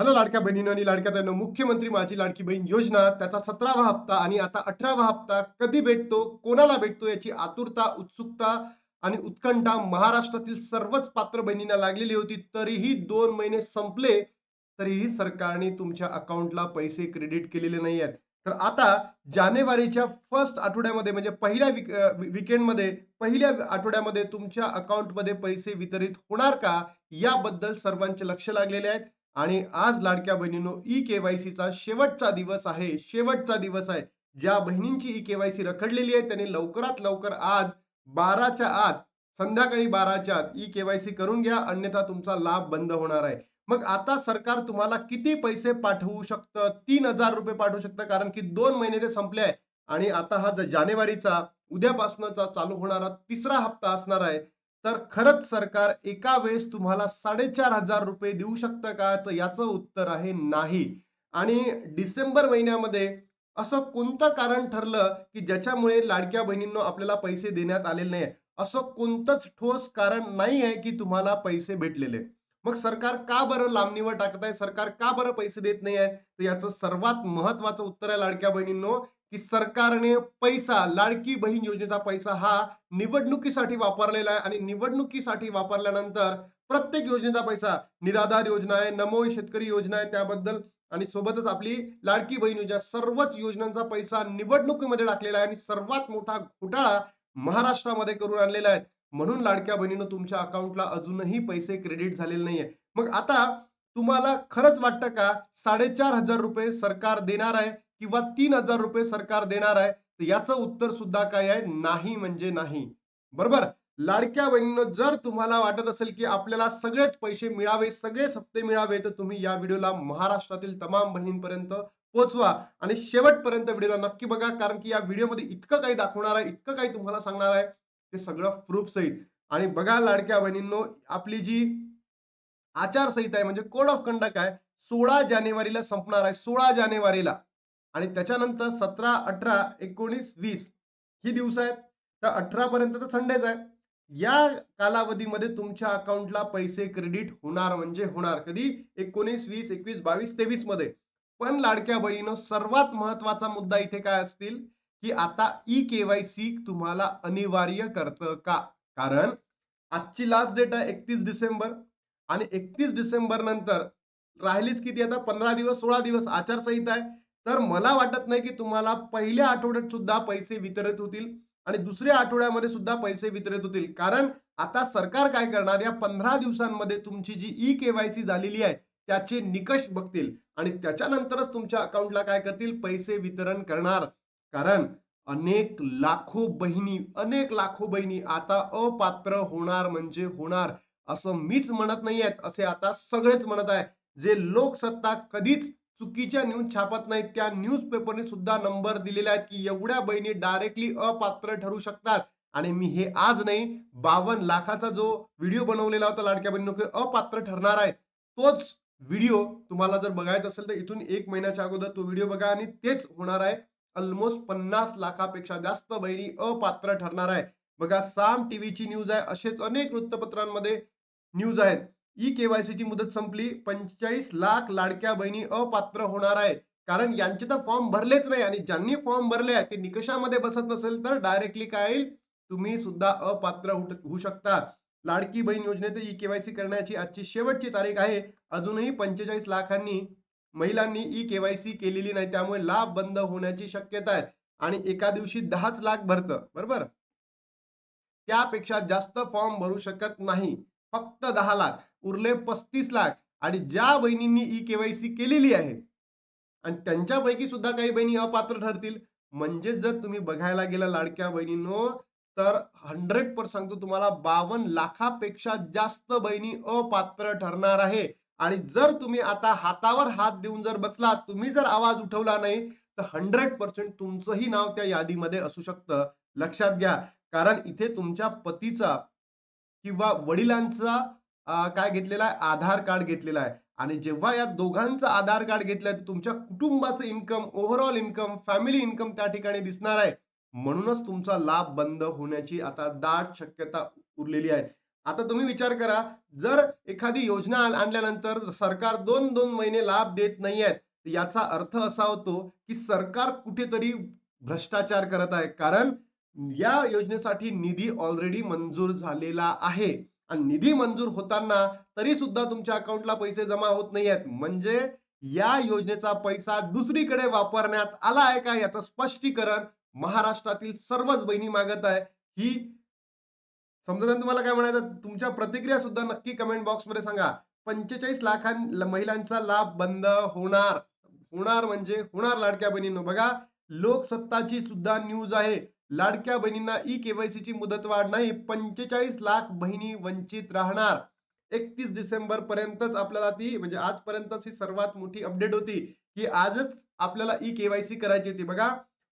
Hello लाडक्या बहिणीनं आणि लाडक्या ताईंनो मुख्यमंत्री माझी लाडकी बहीण योजना त्याचा सतरावा हप्ता आणि आता अठरावा हप्ता कधी भेटतो कोणाला भेटतो याची आतुरता उत्सुकता आणि उत्कंठा महाराष्ट्रातील सर्वच पात्र बहिणींना लागलेली होती. तरीही दोन महिने संपले तरीही सरकारने तुमच्या अकाउंटला पैसे क्रेडिट केलेले नाही आहेत तर आता जानेवारीच्या फर्स्ट आठवड्यामध्ये म्हणजे पहिल्या विक विकेंडमध्ये पहिल्या आठवड्यामध्ये तुमच्या अकाउंटमध्ये पैसे वितरित होणार का? याबद्दल सर्वांचे लक्ष लागलेले आहेत. आणि आज लाडक्या बहिणींनो ई केवायसीचा शेवटचा दिवस आहे शेवटचा दिवस आहे. ज्या बहिणींची ई केवायसी रखडलेली आहे त्यांनी लवकरात लवकर आज बाराच्या आत संध्याकाळी बाराच्या आत ई केवायसी करून घ्या अन्यथा तुमचा लाभ बंद होणार आहे. मग आता सरकार तुम्हाला किती पैसे पाठवू शकतं? तीन हजार रुपये पाठवू शकतं कारण की दोन महिने ते संपले आहे आणि आता हा जानेवारीचा उद्यापासूनचा चालू होणारा तिसरा हप्ता असणार आहे तर खरंच सरकार एका वेळेस तुम्हाला साडेचार हजार रुपये देऊ शकतं का? तर याचं उत्तर आहे नाही. आणि डिसेंबर महिन्यामध्ये असं कोणतं कारण ठरलं की ज्याच्यामुळे लाडक्या बहिणींना आपल्याला पैसे देण्यात आलेले नाही असं कोणतंच ठोस कारण नाही आहे की तुम्हाला पैसे भेटलेले. मग सरकार का बरं लांबणीवर टाकत आहे सरकार का बरं पैसे देत नाही आहे तर याचं सर्वात महत्वाचं उत्तर आहे लाडक्या बहिणींनो की सरकारने पैसा लाडकी बहीण योजनेचा पैसा हा निवडणुकीसाठी वापरलेला आहे. आणि निवडणुकीसाठी वापरल्यानंतर प्रत्येक योजनेचा पैसा निराधार योजना आहे नमो शेतकरी योजना आहे त्याबद्दल. आणि सोबतच आपली लाडकी बहीण योजना सर्वच योजनांचा पैसा निवडणुकीमध्ये टाकलेला आहे. आणि सर्वात मोठा घोटाळा महाराष्ट्रामध्ये करून आणलेला आहे. म्हणून लाडक्या बहिणीनं तुमच्या अकाउंटला अजूनही पैसे क्रेडिट झालेले नाहीये. मग आता तुम्हाला खरंच वाटतं का? साडेचार हजार रुपये सरकार देणार आहे. किंवा तीन हजार रुपये सरकार देणार आहे तर याचं उत्तर सुद्धा काय आहे? नाही म्हणजे नाही. बरोबर? लाडक्या बहिणीनं जर तुम्हाला वाटत असेल की आपल्याला सगळेच पैसे मिळावे सगळेच हप्ते मिळावे तर तुम्ही या व्हिडिओला महाराष्ट्रातील तमाम बहिणींपर्यंत पोहोचवा. आणि शेवटपर्यंत व्हिडिओला नक्की बघा कारण की या व्हिडिओमध्ये इतकं काही दाखवणार आहे इतकं काही तुम्हाला सांगणार आहे ते सगळं प्रूफ सहित आणि बघा लाडक्या बहिणींनो आपली जी आचारसंहिता आहे म्हणजे कोड ऑफ कंडक्ट आहे सोळा जानेवारीला संपणार आहे सोळा जानेवारीला. आणि त्याच्यानंतर सतरा अठरा एकोणीस वीस ही दिवस आहेत. तर अठरा पर्यंत तर संडेच आहे. या कालावधीमध्ये तुमच्या अकाउंटला पैसे क्रेडिट होणार म्हणजे होणार. कधी? एकोणीस वीस एकवीस बावीस तेवीसमध्ये. पण लाडक्या बहिणीनं सर्वात महत्त्वाचा मुद्दा इथे काय असतील? की आता ई केवायसी तुम्हाला अनिवार्य करतं का? कारण आजची लास्ट डेट आहे एकतीस डिसेंबर. आणि एकतीस डिसेंबर नंतर राहिलीच किती? आता पंधरा दिवस सोळा दिवस आचारसंहिता आहे. तर मला वाटत नाही की तुम्हाला पहिल्या आठवड्यात सुद्धा पैसे वितरित होतील आणि दुसऱ्या आठवड्यामध्ये सुद्धा पैसे वितरित होतील. कारण आता सरकार काय करणार? या पंधरा दिवसांमध्ये तुमची जी ई केवायसी झालेली आहे त्याचे निकष बघतील आणि त्याच्यानंतरच तुमच्या अकाउंटला काय करतील? पैसे वितरण करणार. कारण अनेक लाखो बहिणी अनेक लाखो बहिणी आता अपात्र होणार म्हणजे होणार असं मीच म्हणत नाही आहेत असे आता सगळेच म्हणत आहे जे लोकसत्ता कधीच चुकीच्या न्यूज छापत नाहीत. त्या न्यूजपेपरने सुद्धा नंबर दिलेले आहेत की एवढ्या बहिणी डायरेक्टली अपात्र ठरू शकतात. आणि मी हे आज नाही बावन्न लाखाचा जो व्हिडिओ बनवलेला होता लाडक्या बहिणी अपात्र ठरणार आहे तोच व्हिडिओ तुम्हाला जर बघायचा असेल तर इथून एक महिन्याच्या अगोदर तो व्हिडिओ बघा आणि तेच होणार आहे. ऑलमोस्ट पन्नास लाखापेक्षा जास्त बहिणी अपात्र ठरणार आहे. बघा साम टीव्हीची न्यूज आहे असेच अनेक वृत्तपत्रांमध्ये न्यूज आहेत. ई केवायसी ची मुदत संपली. पंचेचाळीस लाख लाडक्या बहिणी अपात्र होणार आहे कारण यांचे तर फॉर्म भरलेच नाही आणि ज्यांनी फॉर्म भरले आहे ते निकषामध्ये बसत नसेल तर डायरेक्टली काय येईल तुम्ही सुद्धा अपात्र होऊ होऊ शकता. लाडकी बहीण योजनेत ई केवायसी करण्याची आजची शेवटची तारीख आहे. अजूनही पंचेचाळीस लाखांनी महिलांनी ई केवायसी केलेली नाही त्यामुळे लाभ बंद होण्याची शक्यता आहे. आणि एका दिवशी दहाच लाख भरतं. बरोबर? त्यापेक्षा जास्त फॉर्म भरू शकत नाही. फक्त दहा लाख उरले पस्तीस लाख. आणि ज्या बहिणींनी ई केवायसी केलेली आहे आणि त्यांच्यापैकी सुद्धा काही बहिणी अपात्र ठरतील. म्हणजे जर तुम्ही बघायला गेला लाडक्या बहिणींनो तर हंड्रेड पर्सेंट सांगतो तुम्हाला बावन्न लाखापेक्षा जास्त बहिणी अपात्र ठरणार आहे. आणि जर तुम्ही आता हातावर हात देऊन जर बसला तुम्ही जर आवाज उठवला नाही तर हंड्रेड पर्सेंट तुमचंही नाव त्या यादीमध्ये असू शकतं. लक्षात घ्या. कारण इथे तुमच्या पतीचा किंवा वडिलांचा काय घेतलेला आहे? आधार कार्ड घेतलेला आहे. आणि जेव्हा या दोघांचं आधार कार्ड घेतलंय तर तुमच्या कुटुंबाचं income overall income family income त्या ठिकाणी दिसणार आहे. म्हणूनच तुमचा लाभ बंद होण्याची आता दाट शक्यता उरलेली आहे. आता तुम्ही विचार करा, जर एखादी योजना आणल्यानंतर सरकार 2-2 महिने लाभ देत नाहीये, याचा अर्थ असा होतो, की सरकार कुठेतरी भ्रष्टाचार करत आहे. कारण या योजनेसाठी निधी ऑलरेडी मंजूर झालेला आहे आणि निधी मंजूर होताना तरी सुद्धा तुमच्या अकाउंटला पैसे जमा होत नाहीयेत. म्हणजे या योजनेचा पैसा दुसरीकडे वापरण्यात आला आहे का याचं स्पष्टीकरण महाराष्ट्रातील सर्वच बहिणी मागत आहे. ही समजा तुम्हाला काय म्हणायचं? तुमच्या प्रतिक्रिया सुद्धा नक्की कमेंट बॉक्समध्ये सांगा. 45 लाखां महिलांचा लाभ बंद होणार. होणार म्हणजे होणार लाडक्या बहिणींनो. बघा लोकसत्ताची सुद्धा न्यूज आहे. लाडक्या बहिणींना ई केवायसीची मुदतवाढ नाही. 45 लाख बहिणी वंचित राहणार. 31 डिसेंबर पर्यंतच आपल्याला ती म्हणजे आजपर्यंतच ही सर्वात मोठी अपडेट होती, की आजच आपल्याला ई केवायसी करायची होती. बघा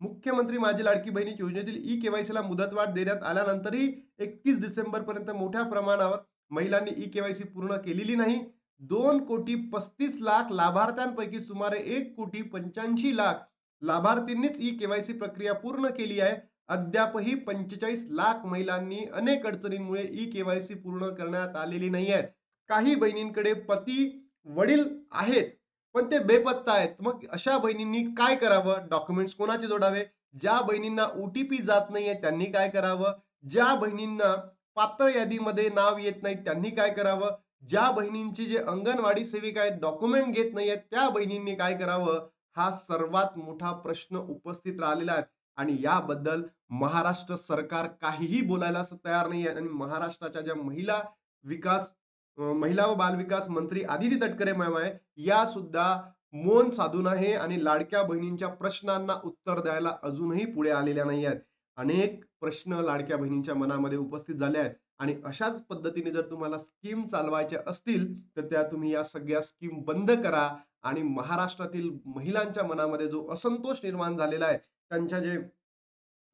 मुख्यमंत्री माझी लाडकी बहिणी योजनेतील ई केवायसीला मुदतवाढ देण्यात आल्यानंतरही 31 डिसेंबरपर्यंत मोठ्या प्रमाणावर महिलांनी ई केवाय सी पूर्ण केलेली नाही. 2,35 लाख लाभार्थ्यांपैकी सुमारे 1,85 लाख लाभार्थींनीच ई केवाय सी प्रक्रिया पूर्ण केली आहे. अद्यापही 45 लाख महिलांनी अनेक अडचणींमुळे ई केवायसी पूर्ण करण्यात आलेली नाहीये. काही बहिणींकडे पती, वडील आहेत, पण ते बेपत्ता आहेत. मग अशा बहिणींनी काय करावं? डॉक्युमेंट्स कोणाचे जोडावे? ज्या बहिणींना ओटीपी जात नाहीये त्यांनी काय करावं? ज्या बहिणींना पात्र यादीमध्ये नाव येत नाही त्यांनी काय करावं? ज्या बहिणींची जे अंगणवाडी सेविका आहेत डॉक्युमेंट घेत नाहीयेत त्या बहिणींनी काय करावं? हा सर्वात मोठा प्रश्न उपस्थित राहिलेला आहे आणि याबद्दल महाराष्ट्र सरकार काहीही बोलायला तयार नाहीये आणि महाराष्ट्राच्या ज्या महिला विकास महिला व बालविकास मंत्री आदिती तटकरे मॅम आहे, या सुद्धा मौन साधून आहे आणि लाडक्या बहिणींच्या प्रश्नांना उत्तर द्यायला अजूनही पुढे आलेल्या नाही आहेत. अनेक प्रश्न लाडक्या बहिणींच्या मनामध्ये उपस्थित झाले आहेत आणि अशाच पद्धतीने जर तुम्हाला स्कीम चालवायच्या असतील, तर त्या तुम्ही या सगळ्या स्कीम बंद करा आणि महाराष्ट्रातील महिलांच्या मनामध्ये जो असंतोष निर्माण झालेला आहे, त्यांच्या जे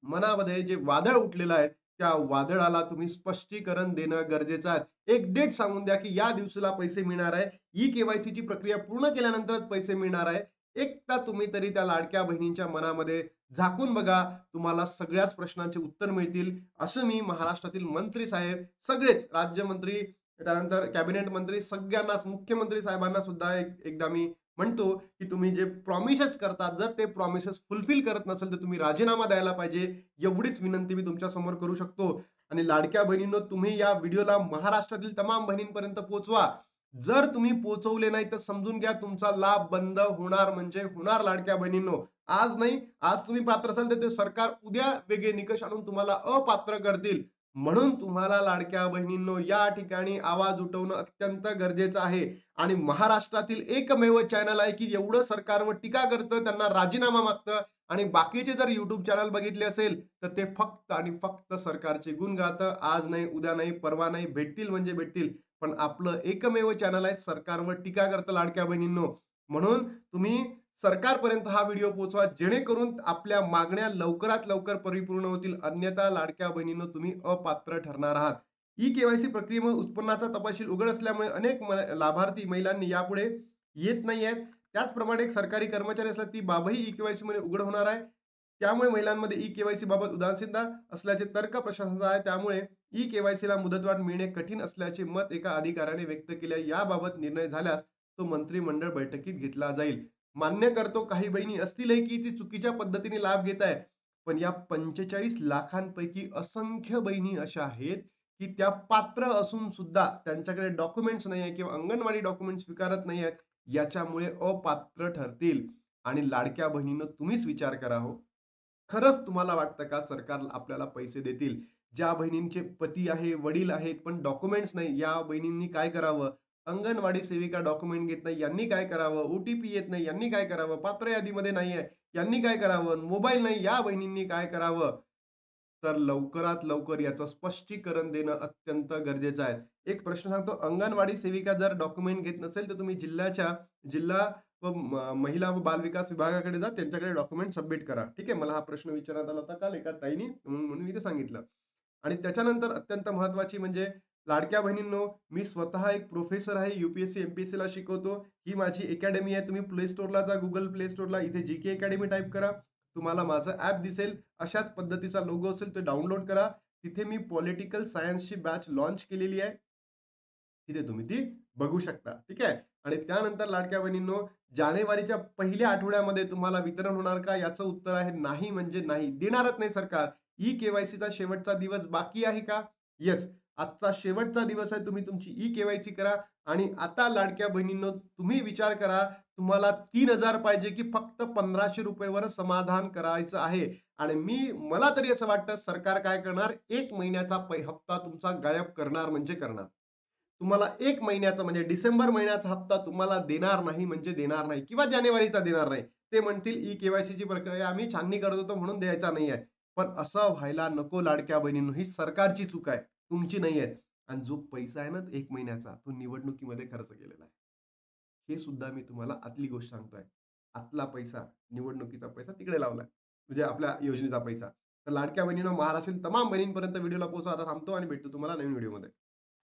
मनामध्ये जे वादळ उठलेलं आहे, त्या वादळाला तुम्ही स्पष्टीकरण देणं गरजेचं आहे. एक डेट सांगून द्या, की या दिवसाला पैसे मिळणार आहे. ई केवायसीची प्रक्रिया पूर्ण केल्यानंतरच पैसे मिळणार आहे. एकदा तुम्ही तरी त्या लाडक्या बहिणींच्या मनामध्ये झाकून बघा. तुम्हाला सगळ्याच प्रश्नांचे उत्तर मिळतील. असं मी महाराष्ट्रातील मंत्री साहेब, सगळेच राज्यमंत्री, त्यानंतर कॅबिनेट मंत्री सगळ्यांनाच, मुख्यमंत्री साहेबांना सुद्धा एक एकदा मी म्हणतो, की तुम्ही जे प्रॉमिसेस करतात, जर ते प्रॉमिसेस फुलफिल करत नसेल, तर तुम्ही राजीनामा द्यायला पाहिजे. एवढीच विनंती मी तुमच्यासमोर करू शकतो आणि लाडक्या बहिणींनो, तुम्ही या व्हिडिओला महाराष्ट्रातील तमाम बहिणींपर्यंत पोहोचवा. जर तुम्ही पोहोचवले नाही, तर समजून घ्या तुमचा लाभ बंद होणार म्हणजे होणार लाडक्या बहिणींनो. आज नाही, आज तुम्ही पात्र असाल, तर ते सरकार उद्या वेगळे निकष आणून तुम्हाला अपात्र करतील. म्हणून तुम्हाला लाडक्या बहिणींनो, या ठिकाणी आवाज उठवणं अत्यंत गरजेचं आहे आणि महाराष्ट्रातील एकमेव चॅनल आहे, की एवढं सरकारवर टीका करतं, त्यांना राजीनामा मागतं आणि बाकीचे जर युट्यूब चॅनल बघितले असेल, तर ते फक्त आणि फक्त सरकारचे गुण गातं. आज नाही, उद्या नाही, परवा नाही, भेटतील म्हणजे भेटतील. पण आपलं एकमेव चॅनल आहे, सरकारवर टीका करतं लाडक्या बहिणींनो. म्हणून तुम्ही सरकारपर्यंत हा व्हिडिओ पोहोचवा, जेणेकरून आपल्या मागण्या लवकरात लवकर परिपूर्ण होतील. अन्यथा लाडक्या बहिणीनं तुम्ही अपात्र ठरणार आहात. ई केवायसी प्रक्रियेमुळे उत्पन्नाचा तपशील उघड असल्यामुळे अनेक म लाभार्थी महिलांनी यापुढे येत नाहीयेत. त्याचप्रमाणे एक सरकारी कर्मचारी असला, ती बाबही ई केवायसी मध्ये उघड होणार आहे. त्यामुळे महिलांमध्ये ई केवायसी बाबत उदासीनता असल्याचे तर्क प्रशासनाचा आहे. त्यामुळे ई केवायसीला मुदतवाद मुदतवाढ मिळणे कठीण असल्याचे मत एका अधिकाऱ्याने व्यक्त केले आहे. याबाबत निर्णय झाल्यास तो मंत्रिमंडळ बैठकीत घेतला जाईल. मान्य करतो काही बहिणी असतीलही, की ती चुकीच्या पद्धतीने लाभ घेत आहे. पण या 45 लाखांपैकी असंख्य बहिणी अशा आहेत, की त्या पात्र असून सुद्धा त्यांच्याकडे डॉक्युमेंट्स नाही आहे किंवा अंगणवाडी डॉक्युमेंट्स स्वीकारत नाही आहेत याच्यामुळे अपात्र ठरतील आणि लाडक्या बहिणीनं तुम्हीच विचार करा हो. खरंच तुम्हाला वाटतं का सरकार आपल्याला पैसे देतील? ज्या बहिणींचे पती आहे, वडील आहेत, पण डॉक्युमेंट्स नाही, या बहिणींनी काय करावं? अंगणवाडी सेविका डॉक्युमेंट घेत नाही, यांनी काय करावं? ओ-टी-पी येत नाही, यांनी काय करावं? पात्र यादीमध्ये नाहीये, यांनी काय करावं? मोबाईल नाही, या बहिणींनी काय करावं? तर लवकरात लवकर याचं स्पष्टीकरण देणं अत्यंत गरजेचं आहे. एक प्रश्न सांगतो, अंगणवाडी सेविका जर डॉक्युमेंट घेत नसेल, तर तुम्ही जिल्ह्याच्या जिल्हा व महिला व बालविकास विभागाकडे जा, त्यांच्याकडे डॉक्युमेंट सबमिट करा. ठीक आहे. मला हा प्रश्न विचारण्यात आला होता काल एका ताईनी म्हणून म्हणून मी ते सांगितलं. आणि त्याच्यानंतर अत्यंत महत्वाची म्हणजे लाडक्या बहिणींनो, मी स्वतः एक प्रोफेसर आहे. यू-पी-एस-सी, एम-पी-एस-सीला शिकवतो. ही माझी अकॅडमी आहे. तुम्ही प्ले स्टोअरला जा, गुगल प्ले स्टोअरला इथे जी-के अकॅडमी टाइप करा. तुम्हाला माझं ॲप दिसेल. अशाच पद्धतीचा लोगो असेल, तो डाउनलोड करा. तिथे मी पॉलिटिकल सायन्सची बॅच लॉन्च केलेली आहे. तिथे तुम्ही ती बघू शकता. ठीक आहे. आणि त्यानंतर लाडक्या बहिणींनो, जानेवारीच्या पहिल्या आठवड्यामध्ये तुम्हाला वितरण होणार का? याचं उत्तर आहे नाही म्हणजे नाही. देणारच नाही सरकार. ई केवायसीचा शेवटचा दिवस बाकी आहे का? येस. आजचा शेवटचा दिवस आहे. तुम्ही तुमची ई-के-वाय-सी करा आणि आता लाडक्या बहिणींनो, तुम्ही विचार करा, तुम्हाला तीन हजार पाहिजे की फक्त पंधराशे रुपयेवर समाधान करायचं आहे. आणि मी मला तरी असं वाटतं सरकार काय करणार, एक महिन्याचा हप्ता तुमचा गायब करणार म्हणजे करणार. तुम्हाला एक महिन्याचा म्हणजे डिसेंबर महिन्याचा हप्ता तुम्हाला देणार नाही म्हणजे देणार नाही किंवा जानेवारीचा देणार नाही. ते म्हणतील ई केवायसीची प्रक्रिया आम्ही छाननी करत होतो म्हणून द्यायचा नाहीये. पण असं व्हायला नको लाडक्या बहिणींनो. ही सरकारची चूक आहे, तुमची नाहीये. आणि जो पैसा आहे ना एक महिन्याचा, तो निवडणुकीमध्ये खर्च केलेला आहे. हे सुद्धा मी तुम्हाला आतली गोष्ट सांगतोय. आतला पैसा, निवडणुकीचा पैसा तिकडे लावलाय. म्हणजे आपल्या योजनेचा पैसा. तर लाडक्या बहिणीनं महाराष्ट्रातील तमाम बहिणींपर्यंत व्हिडिओला पोहोचवा. आता थांबतो आणि भेटतो तुम्हाला नवीन व्हिडिओमध्ये.